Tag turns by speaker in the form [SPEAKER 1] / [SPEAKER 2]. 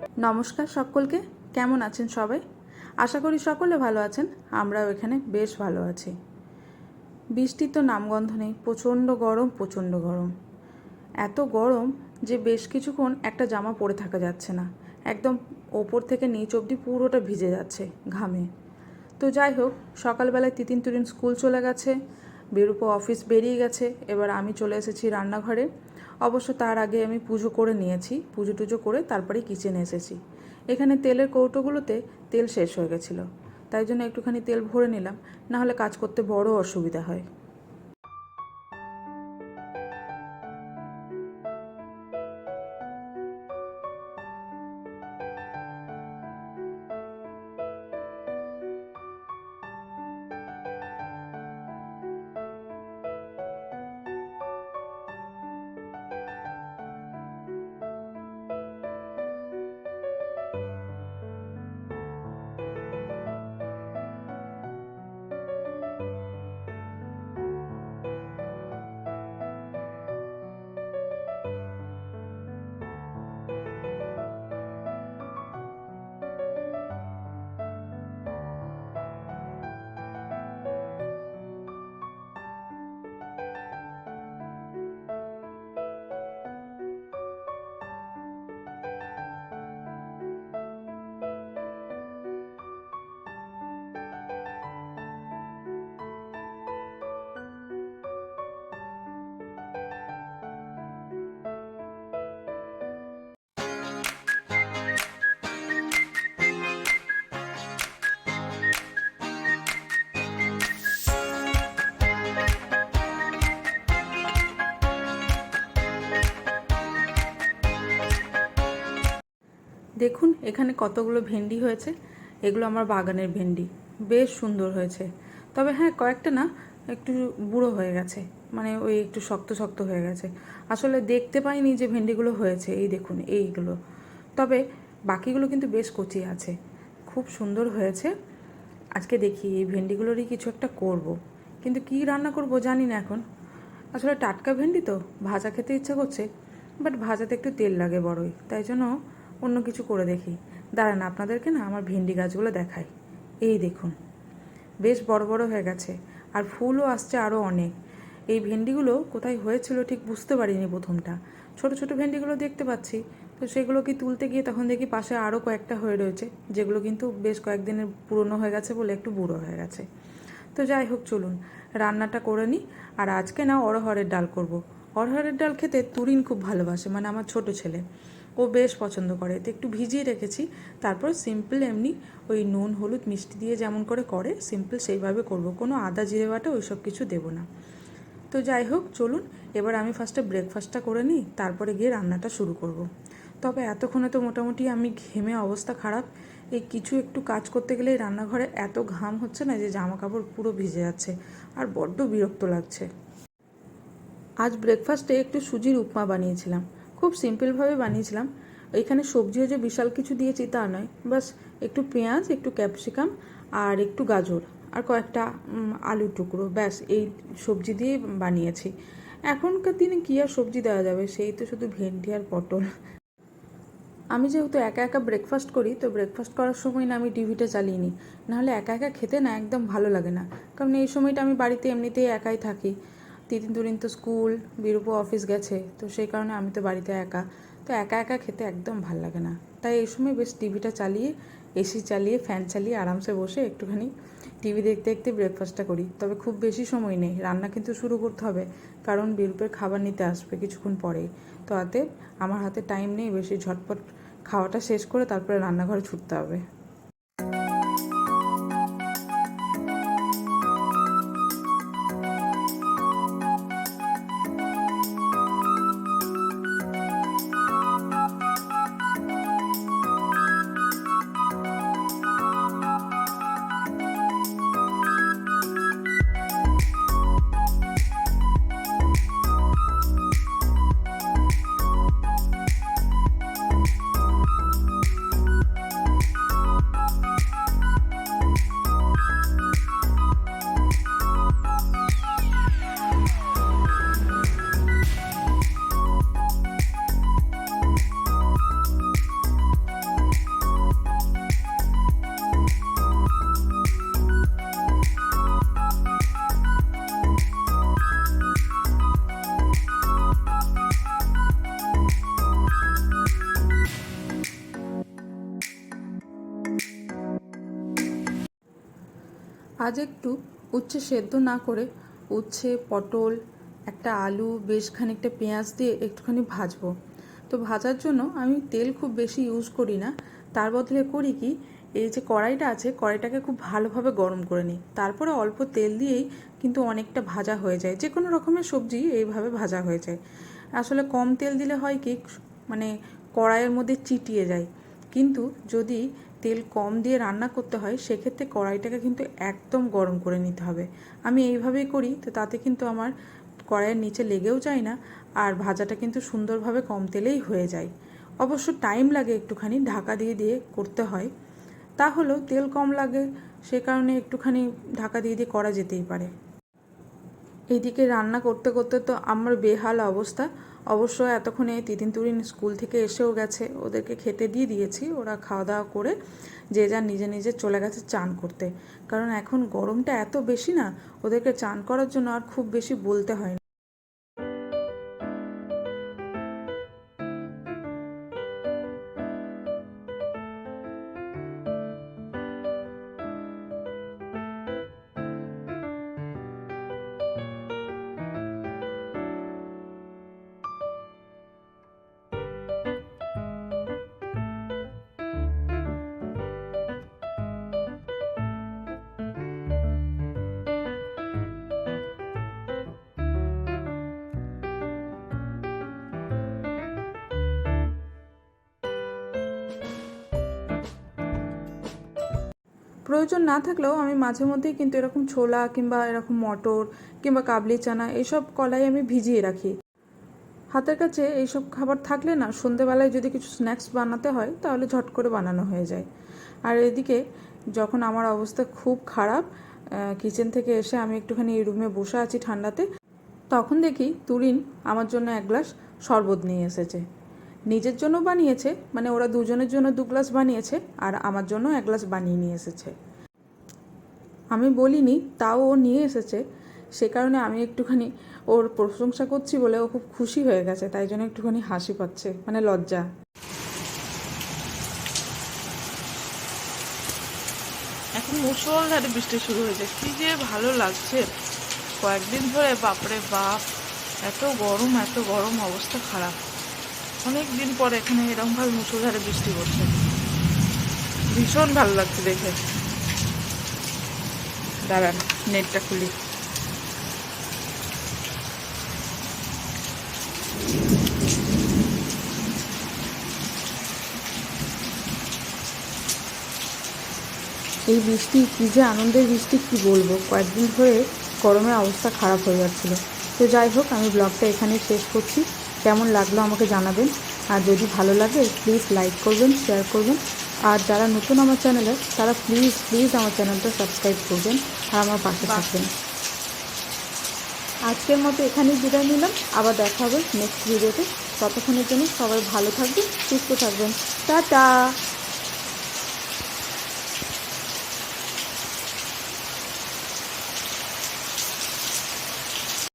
[SPEAKER 1] নমস্কার সকলকে, কেমন আছেন সবাই? আশা করি সকলে ভালো আছেন, আমরাও এখানে বেশ ভালো আছি। বৃষ্টির তো নামগন্ধ নেই, প্রচণ্ড গরম প্রচণ্ড গরম। এত গরম যে বেশ কিছুক্ষণ একটা জামা পরে থাকা যাচ্ছে না। একদম ওপর থেকে নিচ অবধি পুরোটা ভিজে যাচ্ছে ঘামে। তো যাই হোক, সকালবেলায় তিতিন তুরিন স্কুল চলে গেছে, বেরুপো অফিস বেরিয়ে গেছে, এবার আমি চলে এসেছি রান্নাঘরে। অবশ্য তার আগে আমি পুজো করে নিয়েছি, পুজো টুজো করে তারপরে কিচেনে এসেছি। এখানে তেলের কৌটোগুলোতে তেল শেষ হয়ে গেছিল, তাই জন্য একটুখানি তেল ভরে নিলাম, নাহলে কাজ করতে বড় অসুবিধা হয়। দেখুন, এখানে কতগুলো ভেন্ডি হয়েছে। এগুলো আমার বাগানের ভেন্ডি। বেশ সুন্দর হয়েছে। তবে হ্যাঁ কয়েকটা না একটু বুড়ো হয়ে গেছে। মানে ওই একটু শক্ত শক্ত হয়ে গেছে। আসলে দেখতে পাইনি যে ভেন্ডিগুলো হয়েছে। এই দেখুন, এইগুলো। তবে বাকিগুলো কিন্তু বেশ কচি আছে। খুব সুন্দর হয়েছে। আজকে দেখি এই ভেন্ডিগুলোরই কিছু একটা করব। কিন্তু কি রান্না করব জানি না এখন। আসলে টাটকা ভেন্ডি তো, ভাজা খেতে ইচ্ছা করছে, বাট ভাজাতে একটু তেল লাগে বড়ই। তাই জন্য অন্য কিছু করে দেখি। দাঁড়ান, আপনাদেরকে না আমার ভেন্ডি গাছগুলো দেখাই। এই দেখুন, বেশ বড় বড় হয়ে গেছে আর ফুলও আসছে আরও অনেক। এই ভেন্ডিগুলো কোথায় হয়েছিল ঠিক বুঝতে পারিনি প্রথমটা। ছোট ছোট ভেন্ডিগুলো দেখতে পাচ্ছি। তো সেগুলো কি তুলতে গিয়ে তখন দেখি পাশে আরও কয়েকটা হয়ে রয়েছে, যেগুলো কিন্তু বেশ কয়েকদিনের পুরনো হয়ে গেছে বলে একটু বুড়ো হয়ে গেছে। তো যাই হোক, চলুন, রান্নাটা করে নিই। আর আজকে না অরহরের ডাল করব। অরহরের ডাল খেতে তুরিন খুব ভালোবাসে মানে আমার ছোট ছেলে। ও বেশ পছন্দ করে। তো একটু ভিজিয়ে রেখেছি, তারপর সিম্পল এমনি ওই নুন, হলুদ, মিষ্টি দিয়ে যেমন করে করে সিম্পল সেইভাবে করব। কোনো আদা, জিরে বাটা ওই সব কিছু দেবো না। তো যাই হোক, চলুন, এবার আমি ফার্স্টে ব্রেকফাস্টটা করে নিই, তারপরে গিয়ে রান্নাটা শুরু করব। তবে এতক্ষণে তো মোটামুটি আমি ঘেমে অবস্থা খারাপ। এই কিছু একটু কাজ করতে গেলে রান্নাঘরে এত ঘাম হচ্ছে না যে জামা কাপড় পুরো ভিজে যাচ্ছে, আর বড্ড বিরক্ত লাগছে। আজ ব্রেকফাস্টে একটু সুজির উপমা বানিয়েছিলাম। খুব সিম্পলভাবে বানিয়েছিলাম। এখানে সবজিও যে বিশাল কিছু দিয়েছি তা নয়। বাস একটু পেঁয়াজ, একটু ক্যাপসিকাম আর একটু গাজর আর কয়েকটা আলু টুকরো। ব্যাস, এই সবজি দিয়ে বানিয়েছি। এখনকার দিনে কী আর সবজি দেওয়া যাবে? সেই তো শুধু ভেন্ডি আর পটল। আমি যেহেতু একা একা ব্রেকফাস্ট করি, তো ব্রেকফাস্ট করার সময় না আমি টিভিটা চালিয়ে নিই। নাহলে একা একা খেতে না একদম ভালো লাগে না। কারণ এই সময়টা আমি বাড়িতে এমনিতেই একাই থাকি। তিতিন তুরিন তো স্কুল, বিরূপও অফিস গেছে, তো সেই কারণে আমি তো বাড়িতে একা। তো একা একা খেতে একদম ভালো লাগে না। তাই এই সময় বেশ টিভিটা চালিয়ে এসি চালিয়ে ফ্যান চালিয়ে আরামসে বসে একটুখানি টিভি দেখতে দেখতে ব্রেকফাস্টটা করি। তবে খুব বেশি সময় নেই। রান্না কিন্তু শুরু করতে হবে, কারণ বিরূপের খাবার নিতে আসবে কিছুক্ষণ পরেই। তো হাতে আমার হাতে টাইম নেই, বেশি ঝটপট খাওয়াটা শেষ করে তারপরে রান্নাঘরে ছুটতে হবে। আজ একটু উচ্ছে সেদ্ধ না করে উচ্ছে, পটল, একটা আলু, বেশ খানিকটা পেঁয়াজ দিয়ে একটুখানি ভাজবো। তো ভাজার জন্য আমি তেল খুব বেশি ইউজ করি না। তার বদলে করি কি, এই যে কড়াইটা আছে, কড়াইটাকে খুব ভালোভাবে গরম করে নিই। তারপরে অল্প তেল দিয়েই কিন্তু অনেকটা ভাজা হয়ে যায়। যে কোনো রকমের সবজি এইভাবে ভাজা হয়ে যায়। আসলে কম তেল দিলে হয় কি মানে কড়াইয়ের মধ্যে চিটিয়ে যায়। কিন্তু যদি তেল কম দিয়ে রান্না করতে হয়, সেক্ষেত্রে কড়াইটাকে কিন্তু একদম গরম করে নিতে হবে। আমি এইভাবেই করি, তো তাতে কিন্তু আমার কড়াইয়ের নিচে লেগেও যায় না, আর ভাজাটা কিন্তু সুন্দরভাবে কম তেলেই হয়ে যায়। অবশ্য টাইম লাগে একটুখানি, ঢাকা দিয়ে দিয়ে করতে হয়। তাহলেও তেল কম লাগে, সে কারণে একটুখানি ঢাকা দিয়ে দিয়ে করা যেতেই পারে। এইদিকে রান্না করতে করতে তো আমার বেহাল অবস্থা। অবশ্য এতক্ষণে তিতিন তুরিন স্কুল থেকে এসেও গেছে। ওদেরকে খেতে দিয়ে দিয়েছি। ওরা খাওয়া দাওয়া করে যে যার নিজে নিজে চলে গেছে চান করতে। কারণ এখন গরমটা এত বেশি না, ওদেরকে চান করার জন্য আর খুব বেশি বলতে হয় না। প্রয়োজন না থাকলেও আমি মাঝে মধ্যেই কিন্তু এরকম ছোলা কিংবা এরকম মটর কিংবা কাবলি চানা এইসব কলাই আমি ভিজিয়ে রাখি। হাতের কাছে এইসব খাবার থাকলে না সন্ধেবেলায় যদি কিছু স্ন্যাক্স বানাতে হয় তাহলে ঝট করে বানানো হয়ে যায়। আর এদিকে যখন আমার অবস্থা খুব খারাপ কিচেন থেকে এসে আমি একটুখানি এই রুমে বসে আছি ঠান্ডাতে, তখন দেখি তুরিন আমার জন্য এক গ্লাস শরবত নিয়ে এসেছে। নিজের জন্য বানিয়েছে মানে ওরা দুজনের জন্য দু গ্লাস বানিয়েছে আর আমার জন্য এক গ্লাস বানিয়ে নিয়ে এসেছে। আমি বলিনি, তাও ও নিয়ে এসেছে। সে কারণে আমি একটুখানি ওর প্রশংসা করছি বলে ও খুব খুশি হয়ে গেছে, তাই জন্য একটুখানি হাসি পাচ্ছে মানে লজ্জা।
[SPEAKER 2] এখন মুসলধারে বৃষ্টি শুরু হয়েছে, কি যে ভালো লাগছে। কয়েকদিন ধরে, বাপরে বাপ, এত গরম এত গরম, অবস্থা খারাপ। অনেক দিন পর এখানে এরকম ভাবে মুসলধারে বৃষ্টি পড়ছে। ভীষণ ভালো লাগছে দেখে। দাঁড়ান, নেটটা খুলি।
[SPEAKER 1] এই বৃষ্টি কী যে আনন্দের বৃষ্টি কি বলব? কয়েকদিন ধরে গরমের অবস্থা খারাপ হয়ে যাচ্ছিল। তো যাই হোক, আমি ব্লগটা এখানে শেষ করছি। কেমন লাগল আমাকে জানাবেন। আর যদি ভালো লাগে প্লিজ লাইক করবেন শেয়ার করবেন। আর যারা নতুন আমার চ্যানেলে তারা প্লিজ প্লিজ আমার চ্যানেলটা সাবস্ক্রাইব করবেন আর আমার পাশে থাকবেন। আজকের মতো এখানেই বিদায় নিলাম। আবার দেখা হবে নেক্সট ভিডিওতে ততক্ষণের জন্য সবাই ভালো থাকবেন সুস্থ থাকবেন। টাটা!